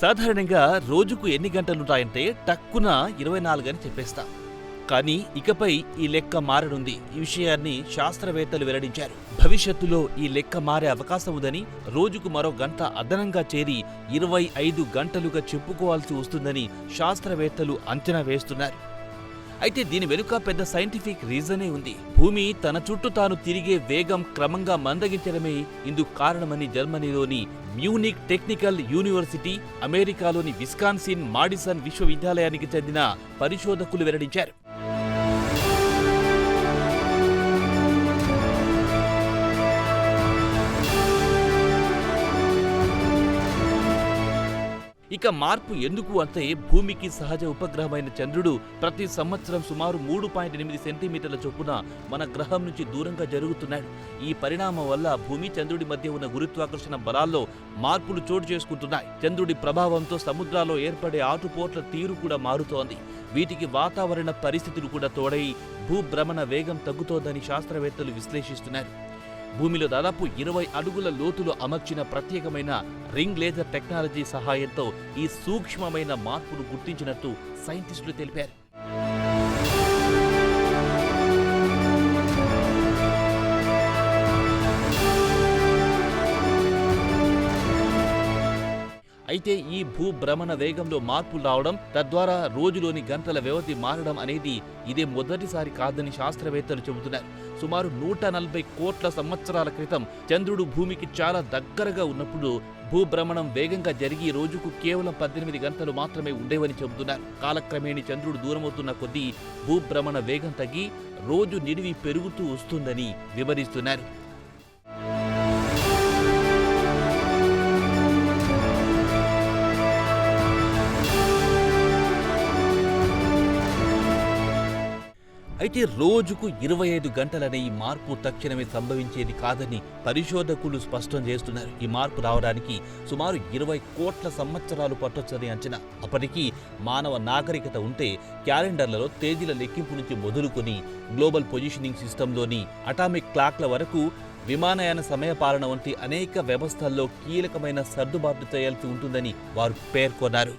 సాధారణంగా రోజుకు ఎన్ని గంటలుంటాయంటే టక్కున ఇరవై నాలుగని చెప్పేస్తా. కానీ ఇకపై ఈ లెక్క మారనుంది. ఈ విషయాన్ని శాస్త్రవేత్తలు వెల్లడించారు. భవిష్యత్తులో ఈ లెక్క మారే అవకాశం ఉందని రోజుకు మరో గంట అదనంగా చేరి ఇరవై ఐదు గంటలుగా చెప్పుకోవాల్సి వస్తుందని శాస్త్రవేత్తలు అంచనా వేస్తున్నారు. అయితే దీని వెనుక పెద్ద సైంటిఫిక్ రీజనే ఉంది. భూమి తన చుట్టూ తాను తిరిగే వేగం క్రమంగా మందగించడమే ఇందుకు కారణమని జర్మనీలోని మ్యూనిక్ టెక్నికల్ యూనివర్సిటీ అమెరికాలోని విస్కాన్సిన్ మాడిసన్ విశ్వవిద్యాలయానికి చెందిన పరిశోధకులు వెల్లడించారు. ఇక మార్పు ఎందుకు అంటే భూమికి సహజ ఉపగ్రహమైన చంద్రుడు ప్రతి సంవత్సరం సుమారు మూడు పాయింట్ ఎనిమిది సెంటీమీటర్ల చొప్పున మన గ్రహం నుంచి దూరంగా జరుగుతున్నాడు. ఈ పరిణామం వల్ల భూమి చంద్రుడి మధ్య ఉన్న గురుత్వాకర్షణ బలాల్లో మార్పులు చోటు చేసుకుంటున్నాయి. చంద్రుడి ప్రభావంతో సముద్రాల్లో ఏర్పడే ఆటుపోట్ల తీరు కూడా మారుతోంది. వీటికి వాతావరణ పరిస్థితులు కూడా తోడై భూభ్రమణ వేగం తగ్గుతోందని శాస్త్రవేత్తలు విశ్లేషిస్తున్నారు. భూమిలో దాదాపు ఇరవై అడుగుల లోతులో అమర్చిన ప్రత్యేకమైన రింగ్ లేజర్ టెక్నాలజీ సహాయంతో ఈ సూక్ష్మమైన మార్పును గుర్తించినట్టు సైంటిస్టులు తెలిపారు. అయితే ఈ భూభ్రమణ వేగంలో మార్పులు రావడం తద్వారా రోజులోని గంటల వ్యవధి మారడం అనేది ఇదే మొదటిసారి కాదని శాస్త్రవేత్తలు చెబుతున్నారు. సుమారు నూట నలభై కోట్ల సంవత్సరాల క్రితం చంద్రుడు భూమికి చాలా దగ్గరగా ఉన్నప్పుడు భూభ్రమణం వేగంగా జరిగి రోజుకు కేవలం పద్దెనిమిది గంటలు మాత్రమే ఉండేవని చెబుతున్నారు. కాలక్రమేణి చంద్రుడు దూరమవుతున్న కొద్దీ భూభ్రమణ వేగం తగ్గి రోజు నిడివి పెరుగుతూ వస్తుందని వివరిస్తున్నారు. అయితే రోజుకు ఇరవై ఐదు గంటలనే ఈ మార్పు తక్షణమే సంభవించేది కాదని పరిశోధకులు స్పష్టం చేస్తున్నారు. ఈ మార్పు రావడానికి సుమారు ఇరవై కోట్ల సంవత్సరాలు పట్టొచ్చని అంచనా. అప్పటికీ మానవ నాగరికత ఉంటే క్యాలెండర్లలో తేదీల లెక్కింపు నుంచి మొదలుకొని గ్లోబల్ పొజిషనింగ్ సిస్టంలోని అటామిక్ క్లాక్ల వరకు విమానయాన సమయపాలన వంటి అనేక వ్యవస్థల్లో కీలకమైన సర్దుబాట్లు చేయాల్సి ఉంటుందని వారు పేర్కొన్నారు.